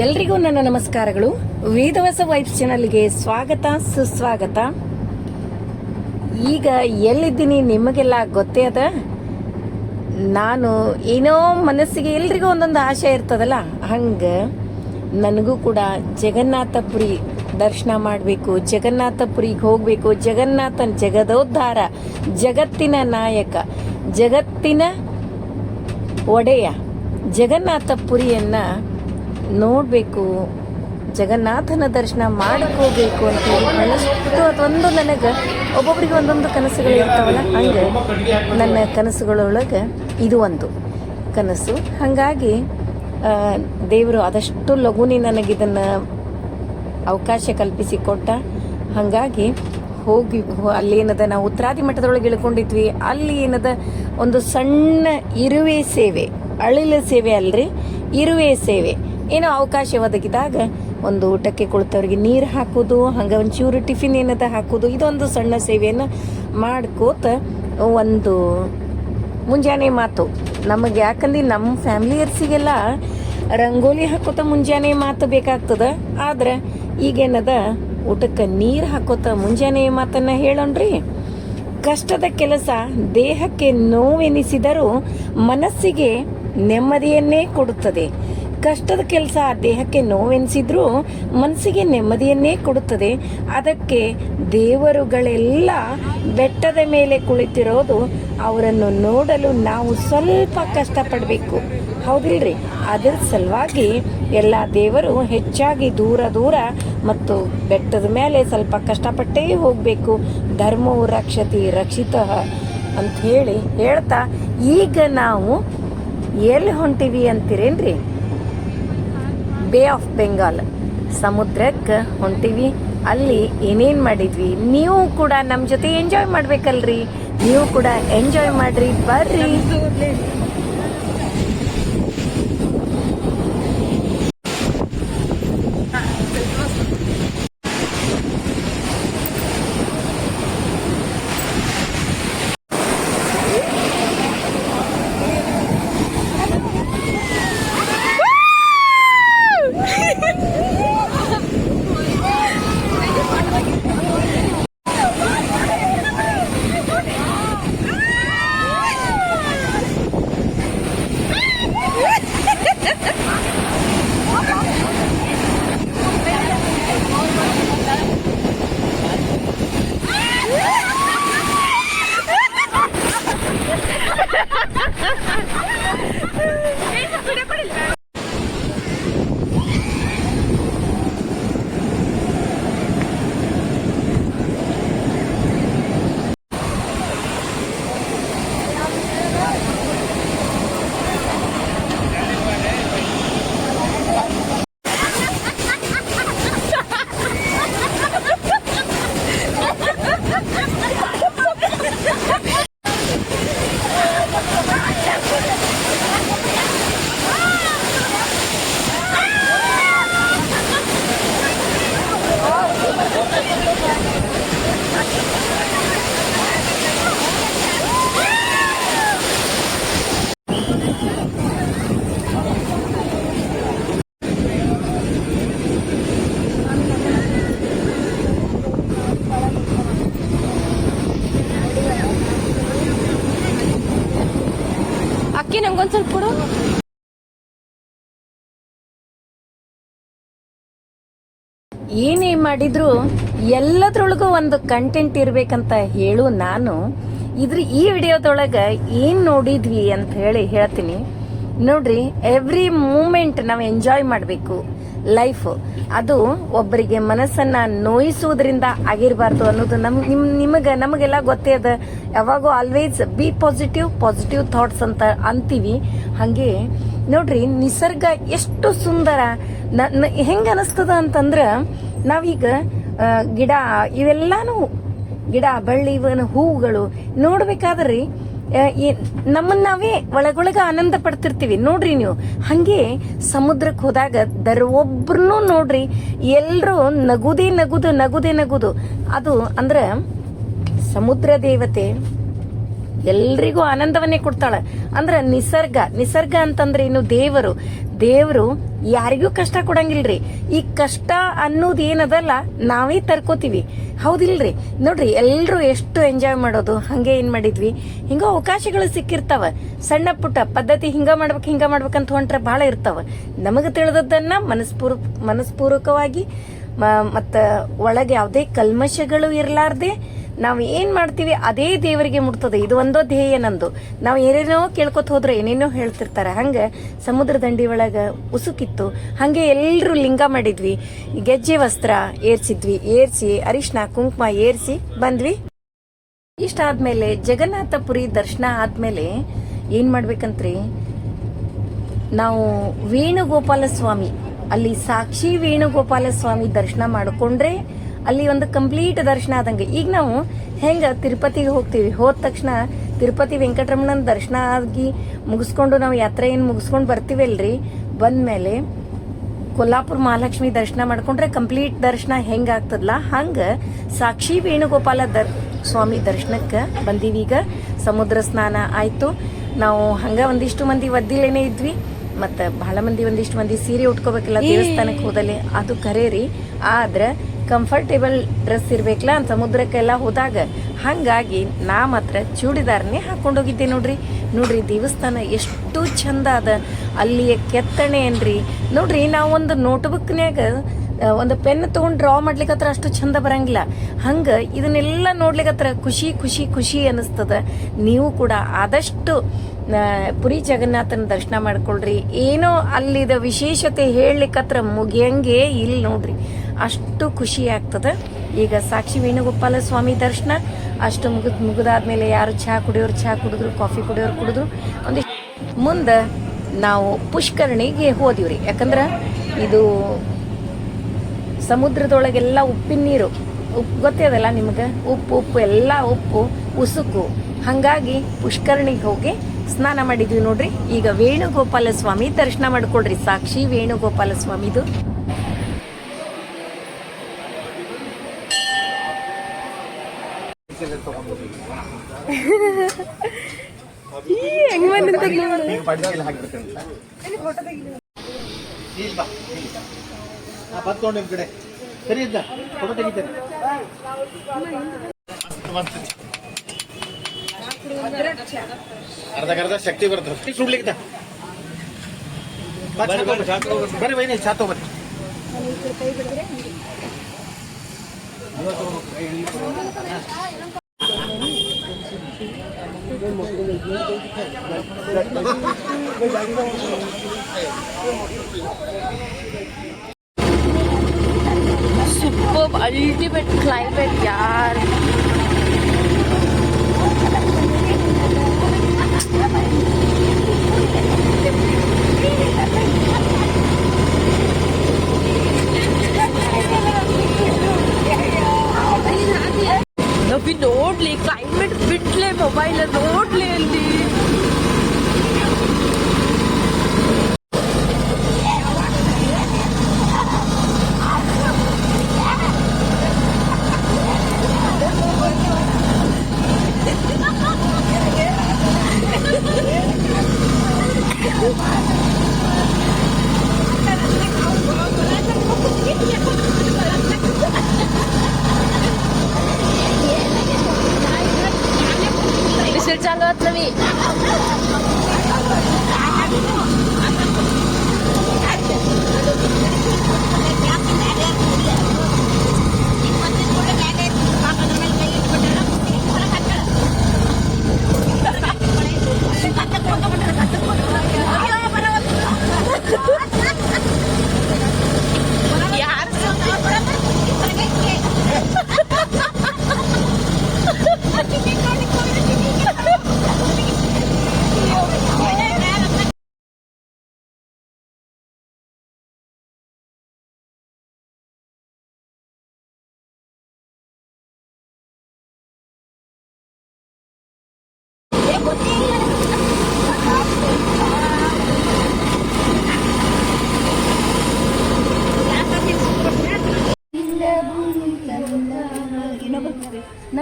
ಎಲ್ರಿಗೂ ನನ್ನ ನಮಸ್ಕಾರಗಳು. ವೇದವಸ ವೈಫ್ ಚಾನಲ್ಗೆ ಸ್ವಾಗತ, ಸುಸ್ವಾಗತ. ಈಗ ಎಲ್ಲಿದ್ದೀನಿ ನಿಮಗೆಲ್ಲ ಗೊತ್ತೇ ಅದ? ನಾನು ಏನೋ ಮನಸ್ಸಿಗೆ ಎಲ್ರಿಗೂ ಒಂದೊಂದು ಆಸೆ ಇರ್ತದಲ್ಲ, ಹಂಗೆ ನನಗೂ ಕೂಡ ಜಗನ್ನಾಥಪುರಿ ದರ್ಶನ ಮಾಡಬೇಕು, ಜಗನ್ನಾಥಪುರಿಗೆ ಹೋಗಬೇಕು, ಜಗನ್ನಾಥನ್ ಜಗದೋದ್ಧಾರ, ಜಗತ್ತಿನ ನಾಯಕ, ಜಗತ್ತಿನ ಒಡೆಯ ಜಗನ್ನಾಥಪುರಿಯನ್ನ ನೋಡಬೇಕು, ಜಗನ್ನಾಥನ ದರ್ಶನ ಮಾಡಕೋಬೇಕು ಅಂತ ಹೇಳಿ ಕನಸು ಅದೊಂದು ನನಗೆ ಒಬ್ಬೊಬ್ರಿಗೆ ಒಂದೊಂದು ಕನಸುಗಳು ಇರ್ತಾವಲ್ಲ, ಹಂಗೆ ನನ್ನ ಕನಸುಗಳೊಳಗೆ ಇದು ಒಂದು ಕನಸು. ಹಾಗಾಗಿ ದೇವರು ಆದಷ್ಟು ಲಘುನಿ ನನಗಿದನ್ನು ಅವಕಾಶ ಕಲ್ಪಿಸಿ ಕೊಟ್ಟ ಹಾಗಾಗಿ ಹೋಗಿ ಅಲ್ಲಿ ಏನದ ನಾವು ಉತ್ತರಾದಿ ಮಠದೊಳಗೆ ಇಳ್ಕೊಂಡಿದ್ವಿ. ಅಲ್ಲಿ ಏನದ ಒಂದು ಸಣ್ಣ ಇರುವೆ ಸೇವೆ, ಅಳಿಲ ಸೇವೆ ಅಲ್ರಿ, ಇರುವೆ ಸೇವೆ. ಏನೋ ಅವಕಾಶ ಒದಗಿದಾಗ ಒಂದು ಊಟಕ್ಕೆ ಕುಳಿತವ್ರಿಗೆ ನೀರು ಹಾಕೋದು ಹಂಗೆ ಚೂರು ಟಿಫಿನ್ ಏನದ ಹಾಕೋದು ಇದೊಂದು ಸಣ್ಣ ಸೇವೆಯನ್ನು ಮಾಡ್ಕೋತ ಒಂದು ಮುಂಜಾನೆ ಮಾತು. ನಮಗೆ ಯಾಕಂದ್ರೆ ನಮ್ಮ ಫ್ಯಾಮಿಲಿಯರ್ಸಿಗೆಲ್ಲ ರಂಗೋಲಿ ಹಾಕೋತ ಮುಂಜಾನೆ ಮಾತು ಬೇಕಾಗ್ತದ. ಆದ್ರೆ ಈಗೇನದ, ಊಟಕ್ಕೆ ನೀರು ಹಾಕೋತ ಮುಂಜಾನೆ ಮಾತನ್ನು ಹೇಳೋಣ್ರಿ. ಕಷ್ಟದ ಕೆಲಸ ದೇಹಕ್ಕೆ ನೋವೆನಿಸಿದರೂ ಮನಸ್ಸಿಗೆ ನೆಮ್ಮದಿಯನ್ನೇ ಕೊಡುತ್ತದೆ. ಕಷ್ಟದ ಕೆಲಸ ದೇಹಕ್ಕೆ ನೋವೆನಿಸಿದ್ರೂ ಮನಸ್ಸಿಗೆ ನೆಮ್ಮದಿಯನ್ನೇ ಕೊಡುತ್ತದೆ. ಅದಕ್ಕೆ ದೇವರುಗಳೆಲ್ಲ ಬೆಟ್ಟದ ಮೇಲೆ ಕುಳಿತಿರೋದು ಅವರನ್ನು ನೋಡಲು ನಾವು ಸ್ವಲ್ಪ ಕಷ್ಟಪಡಬೇಕು. ಹೌದಿಲ್ರಿ? ಅದರ ಸಲುವಾಗಿ ಎಲ್ಲ ದೇವರು ಹೆಚ್ಚಾಗಿ ದೂರ ದೂರ ಮತ್ತು ಬೆಟ್ಟದ ಮೇಲೆ ಸ್ವಲ್ಪ ಕಷ್ಟಪಟ್ಟೇ ಹೋಗಬೇಕು. ಧರ್ಮವು ರಕ್ಷತಿ ರಕ್ಷಿತ ಅಂತ ಹೇಳಿ ಹೇಳ್ತಾ ಈಗ ನಾವು ಎಲ್ಲಿ ಹೊಂಟಿವಿ ಅಂತೀರೇನ್ರಿ? Bay of Bengal. ಸಮುದ್ರಕ್ಕೆ ಹೊಂಟಿವಿ, ಅಲ್ಲಿ ಏನೇನು ಮಾಡಿದ್ವಿ, ನೀವು ಕೂಡ ನಮ್ಮ ಜೊತೆ ಎಂಜಾಯ್ ಮಾಡ್ಬೇಕಲ್ರಿ. ನೀವು ಕೂಡ ಎಂಜಾಯ್ ಮಾಡ್ರಿ, ಬರ್ರಿ. ನಂಗೊಂದ್ ಸ್ವಲ್ಪ ಕೊಡು. ಏನೇ ಮಾಡಿದ್ರು ಎಲ್ಲದ್ರೊಳಗೂ ಒಂದು ಕಂಟೆಂಟ್ ಇರ್ಬೇಕಂತ ಹೇಳು ನಾನು. ಇದ್ರ ಈ ವಿಡಿಯೋದೊಳಗ ಏನ್ ನೋಡಿದ್ವಿ ಅಂತ ಹೇಳಿ ಹೇಳ್ತೀನಿ. ನೋಡ್ರಿ ಎವ್ರಿ ಮೂಮೆಂಟ್ ನಾವು ಎಂಜಾಯ್ ಮಾಡಬೇಕು. ಲೈಫ್ ಅದು ಒಬ್ಬರಿಗೆ ಮನಸ್ಸನ್ನ ನೋಯಿಸುವುದರಿಂದ ಆಗಿರಬಾರ್ದು ಅನ್ನೋದು ನಮ್ ನಿಮ್ ನಿಮಗ ನಮಗೆಲ್ಲ ಗೊತ್ತೇ ಅದ. ಯಾವಾಗೂ always be positive positive thoughts ಅಂತ ಅಂತೀವಿ. ಹಾಗೆ ನೋಡ್ರಿ, ನಿಸರ್ಗ ಎಷ್ಟು ಸುಂದರ. ಹೆಂಗ ಅನಿಸ್ತದ ಅಂತಂದ್ರ ನಾವೀಗ ಗಿಡ ಇವೆಲ್ಲಾನು, ಗಿಡ, ಬಳ್ಳಿ ಇವನ ಹೂವುಗಳು ನೋಡ್ಬೇಕಾದ್ರಿ ನಮ್ಮನ್ನ ನಾವೇ ಒಳಗೊಳಗ ಆನಂದ ಪಡ್ತಿರ್ತೀವಿ ನೋಡ್ರಿ ನೀವು. ಹಂಗೆ ಸಮುದ್ರಕ್ಕೆ ಹೋದಾಗ ದರ್ ಒಬ್ರು ನೋಡ್ರಿ ಎಲ್ರು ನಗುದೇ ನಗುದು ನಗುದೇ ನಗುದು. ಅದು ಅಂದ್ರ ಸಮುದ್ರ ದೇವತೆ ಎಲ್ರಿಗೂ ಆನಂದವನ್ನೇ ಕೊಡ್ತಾಳೆ. ಅಂದ್ರೆ ನಿಸರ್ಗ ನಿಸರ್ಗ ಅಂತಂದ್ರೆ ಇನ್ನು ದೇವರು. ದೇವರು ಯಾರಿಗೂ ಕಷ್ಟ ಕೊಡಂಗಿಲ್ರಿ. ಈ ಕಷ್ಟ ಅನ್ನೋದು ಏನದಲ್ಲ, ನಾವೇ ತರ್ಕೋತೀವಿ. ಹೌದಿಲ್ರಿ? ನೋಡ್ರಿ ಎಲ್ಲರೂ ಎಷ್ಟು ಎಂಜಾಯ್ ಮಾಡೋದು? ಹಂಗೆ ಏನ್ ಮಾಡಿದ್ವಿ? ಹಿಂಗ ಅವಕಾಶಗಳು ಸಿಕ್ಕಿರ್ತಾವ. ಸಣ್ಣ ಪುಟ್ಟ ಪದ್ಧತಿ ಹಿಂಗ ಮಾಡ್ಬೇಕು, ಹಿಂಗ ಮಾಡ್ಬೇಕಂತ ಹೊಂಟ್ರೆ ಬಹಳ ಇರ್ತಾವ. ನಮಗ ತಿಳಿದದ್ದನ್ನ ಮನಸ್ಪೂರ್, ಮನಸ್ಪೂರ್ವಕವಾಗಿ ಮತ್ತ ಒಳಗೆ ಯಾವುದೇ ಕಲ್ಮಶಗಳು ಇರಲಾರ್ದೆ ನಾವು ಏನ್ ಮಾಡ್ತೀವಿ ಅದೇ ದೇವರಿಗೆ ಮುಟ್ತದೆ. ಇದು ಒಂದೋ ಧ್ಯೇಯ ನಂದು. ನಾವು ಏನೇನೋ ಕೇಳ್ಕೊತ ಹೋದ್ರೆ ಏನೇನೋ ಹೇಳ್ತಿರ್ತಾರೆ. ಹಂಗೆ ಸಮುದ್ರ ದಂಡಿ ಒಳಗ ಉಸುಕಿತ್ತು. ಹಂಗೆ ಎಲ್ಲರೂ ಲಿಂಗ ಮಾಡಿದ್ವಿ. ಗೆಜ್ಜೆ ವಸ್ತ್ರ ಏರ್ಸಿದ್ವಿ. ಏರ್ಸಿ ಅರಿಶಿನ ಕುಂಕುಮ ಏರ್ಸಿ ಬಂದ್ವಿ. ಇಷ್ಟ ಆದ್ಮೇಲೆ ಜಗನ್ನಾಥಪುರಿ ದರ್ಶನ ಆದ್ಮೇಲೆ ಏನ್ ಮಾಡ್ಬೇಕಂತ್ರಿ? ನಾವು ವೇಣುಗೋಪಾಲ ಸ್ವಾಮಿ ಅಲ್ಲಿ ಸಾಕ್ಷಿ ವೇಣುಗೋಪಾಲ ಸ್ವಾಮಿ ದರ್ಶನ ಮಾಡಿಕೊಂಡ್ರೆ ಅಲ್ಲಿ ಒಂದು ಕಂಪ್ಲೀಟ್ ದರ್ಶನ ಆದಂಗೆ. ಈಗ ನಾವು ಹೆಂಗೆ ತಿರುಪತಿಗೆ ಹೋಗ್ತೀವಿ. ಹೋದ ತಕ್ಷಣ ತಿರುಪತಿ ವೆಂಕಟರಮಣನ ದರ್ಶನ ಆಗಿ ಮುಗಿಸ್ಕೊಂಡು ನಾವು ಯಾತ್ರೆ ಏನು ಮುಗಿಸ್ಕೊಂಡು ಬರ್ತೀವಲ್ರಿ? ಬಂದ್ಮೇಲೆ ಕೊಲ್ಲಾಪುರ ಮಹಾಲಕ್ಷ್ಮಿ ದರ್ಶನ ಮಾಡ್ಕೊಂಡ್ರೆ ಕಂಪ್ಲೀಟ್ ದರ್ಶನ ಹೆಂಗಾಗ್ತದಲ್ಲ ಹಂಗ ಸಾಕ್ಷಿ ವೇಣುಗೋಪಾಲ ದರ್, ಸ್ವಾಮಿ ದರ್ಶನಕ್ಕೆ ಬಂದೀವಿ ಈಗ. ಸಮುದ್ರ ಸ್ನಾನ ಆಯಿತು. ನಾವು ಹಂಗೆ ಒಂದಿಷ್ಟು ಮಂದಿ ಒದ್ದಿಲೇನೆ ಇದ್ವಿ. ಮತ್ತು ಬಹಳ ಮಂದಿ ಒಂದಿಷ್ಟು ಮಂದಿ ಸೀರೆ ಉಟ್ಕೋಬೇಕಲ್ಲ ದೇವಸ್ಥಾನಕ್ಕೆ ಹೋದಲ್ಲಿ. ಅದು ಖರೆ ರೀ ಆದ್ರ ಕಂಫರ್ಟೇಬಲ್ ಡ್ರೆಸ್ ಇರ್ಬೇಕಲ್ಲ ಸಮುದ್ರಕ್ಕೆಲ್ಲ ಹೋದಾಗ ಹಂಗಾಗಿ ನಾ ಮಾತ್ರ ಚೂಡಿದಾರನೇ ಹಾಕೊಂಡೋಗಿದ್ದೆ ನೋಡ್ರಿ. ನೋಡ್ರಿ ದೇವಸ್ಥಾನ ಎಷ್ಟು ಚಂದ ಅದ. ಅಲ್ಲಿಯ ಕೆತ್ತಣೆ ಏನ್ರಿ? ನೋಡ್ರಿ ಒಂದು ನೋಟ್ಬುಕ್ನ್ಯಾಗ ಒಂದು ಪೆನ್ ತಗೊಂಡ್ ಡ್ರಾ ಮಾಡ್ಲಿಕ್ಕತ್ರ ಅಷ್ಟು ಚಂದ ಬರಂಗಿಲ್ಲ. ಹಂಗ ಇದನ್ನೆಲ್ಲ ನೋಡ್ಲಿಕ್ಕತ್ರ ಖುಷಿ ಖುಷಿ ಖುಷಿ ಅನಿಸ್ತದ ನೀವು ಕೂಡ ಆದಷ್ಟು ಪುರಿ ಜಗನ್ನಾಥನ ದರ್ಶನ ಮಾಡ್ಕೊಳ್ರಿ. ಏನೋ ಅಲ್ಲಿದ ವಿಶೇಷತೆ ಹೇಳಲಿಕ್ಕತ್ರ ಮುಗಿಯಂಗೆ ಇಲ್ಲಿ ನೋಡ್ರಿ. ಅಷ್ಟು ಖುಷಿ ಆಗ್ತದೆ. ಈಗ ಸಾಕ್ಷಿ ವೇಣುಗೋಪಾಲ ಸ್ವಾಮಿ ದರ್ಶನ, ಅಷ್ಟು ಮುಗಿದ್ ಮುಗಿದಾದ್ಮೇಲೆ ಯಾರು ಚಹಾ ಕುಡಿಯೋರು, ಚಹಾ ಕುಡಿದ್ರು, ಕಾಫಿ ಕುಡಿಯೋರು ಕುಡಿದ್ರು, ಒಂದಿಷ್ಟು ಮುಂದೆ ನಾವು ಪುಷ್ಕರಣಿಗೆ ಹೋದಿವ್ರಿ. ಯಾಕಂದ್ರೆ ಇದು ಸಮುದ್ರದೊಳಗೆಲ್ಲ ಉಪ್ಪಿನ ನೀರು ಉಪ್ಪು ಗೊತ್ತೇ ಅದಲ್ಲ ನಿಮ್ಗೆ? ಉಪ್ಪು ಉಪ್ಪು, ಎಲ್ಲ ಉಪ್ಪು, ಉಸುಕು. ಹಾಗಾಗಿ ಪುಷ್ಕರಣಿಗೆ ಹೋಗಿ ಸ್ನಾನ ಮಾಡಿದ್ವಿ ನೋಡ್ರಿ. ಈಗ ವೇಣುಗೋಪಾಲ ಸ್ವಾಮಿ ದರ್ಶನ ಮಾಡ್ಕೊಳ್ರಿ ಸಾಕ್ಷಿ ವೇಣುಗೋಪಾಲ ಸ್ವಾಮಿದು. ಹೆಂಗ್ ಬಂದಿತ್ತು ಈಗ ಬಡಿಗೆಲ್ಲ ಹಾಕ್ಬೇಕಂತ ಇಲ್ಲಿ ಬಾ ಇಲ್ಲಿ. ಆ ಬತ್ಕೊಂಡು ನಿಮ್ ಕಡೆ ಸರಿ ಇದ್ದ ಫೋಟೋ ತೆಗಿತೇನೆ ಮಸ್ತ್ ಮಸ್ತ್. ಅರ್ಧಕ್ಕರ್ಧ ಶಕ್ತಿ ಬರ್ತದೆ ಸುಡ್ಲಿಕ್ಕೆ ಬರ್ರಿ ಬೈನಿ ಚಾ ತಗೋಬರ್ರಿ सुपर अल्टीमेट क्लाइमेट यार ನವಿ ನೋಡ್ಲಿ ಕ್ಲೈಮೇಟ್ ಬಿಟ್ಲೆ ಮೊಬೈಲ್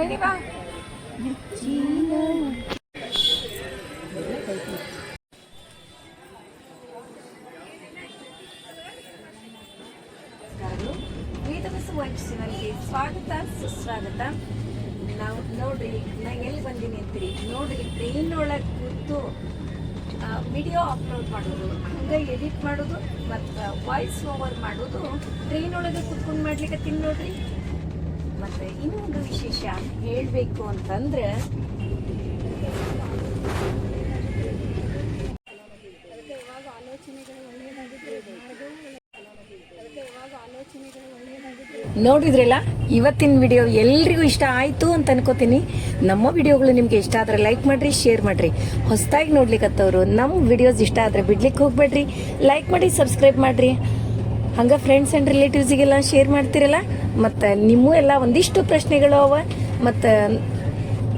Ready ba? ಸ್ವಾಗತ, ಸುಸ್ವಾಗತ. ನಾವು ನೋಡ್ರಿ ನಾ ಎಲ್ಲಿ ಬಂದೀನಿ ಅಂತೀರಿ? ನೋಡ್ರಿ ಟ್ರೈನ್ ಒಳಗೆ ಕೂತು ವಿಡಿಯೋ ಅಪ್ಲೋಡ್ ಮಾಡೋದು, ಹಂಗೆ ಎಡಿಟ್ ಮಾಡೋದು, ಮತ್ತು ವಾಯ್ಸ್ ಓವರ್ ಮಾಡೋದು ಟ್ರೈನ್ ಒಳಗೆ ಕೂತ್ಕೊಂಡು ಮಾಡ್ಲಿಕ್ಕೆ ತಿನ್ ನೋಡ್ರಿ. ಮತ್ತು ಇನ್ನೊಂದು ವಿಶೇಷ ಹೇಳಬೇಕು ಅಂತಂದ್ರೆ ನೋಡಿದ್ರಲ್ಲ? ಇವತ್ತಿನ ವಿಡಿಯೋ ಎಲ್ರಿಗೂ ಇಷ್ಟ ಆಯ್ತು ಅಂತ ಅನ್ಕೋತೀನಿ. ನಮ್ಮ ವಿಡಿಯೋಗಳು ನಿಮ್ಗೆ ಇಷ್ಟ ಆದ್ರೆ ಲೈಕ್ ಮಾಡ್ರಿ ಶೇರ್ ಮಾಡ್ರಿ. ಹೊಸದಾಗಿ ನೋಡ್ಲಿಕ್ಕತ್ತವರು ನಮ್ಮ ವಿಡಿಯೋಸ್ ಇಷ್ಟ ಆದ್ರೆ ಬಿಡ್ಲಿಕ್ಕೆ ಹೋಗ್ಬೇಡ್ರಿ. ಲೈಕ್ ಮಾಡಿ ಸಬ್ಸ್ಕ್ರೈಬ್ ಮಾಡ್ರಿ. ಹಂಗೆ ಫ್ರೆಂಡ್ಸ್ ಅಂಡ್ ರಿಲೇಟಿವ್ಸಿಗೆಲ್ಲ ಶೇರ್ ಮಾಡ್ತಿರಲ್ಲ? ಮತ್ತು ನಿಮ್ಮೂ ಎಲ್ಲ ಒಂದಿಷ್ಟು ಪ್ರಶ್ನೆಗಳು ಅವ. ಮತ್ತು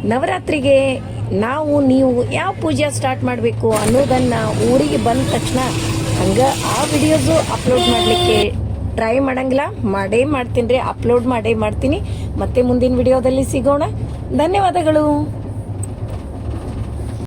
ನವರಾತ್ರಿಗೆ ನಾವು, ನೀವು ಯಾವ ಪೂಜೆ ಸ್ಟಾರ್ಟ್ ಮಾಡಬೇಕು ಅನ್ನೋದನ್ನು ಊರಿಗೆ ಬಂದ ತಕ್ಷಣ ಹಂಗೆ ಆ ವಿಡಿಯೋಸು ಅಪ್ಲೋಡ್ ಮಾಡಲಿಕ್ಕೆ ಟ್ರೈ ಮಾಡಂಗಿಲ್ಲ. ಮಾಡೇ ಮಾಡ್ತೀನಿ ರೀ ಅಪ್ಲೋಡ್ ಮಾಡೇ ಮಾಡ್ತೀನಿ. ಮತ್ತೆ ಮುಂದಿನ ವಿಡಿಯೋದಲ್ಲಿ ಸಿಗೋಣ. ಧನ್ಯವಾದಗಳು.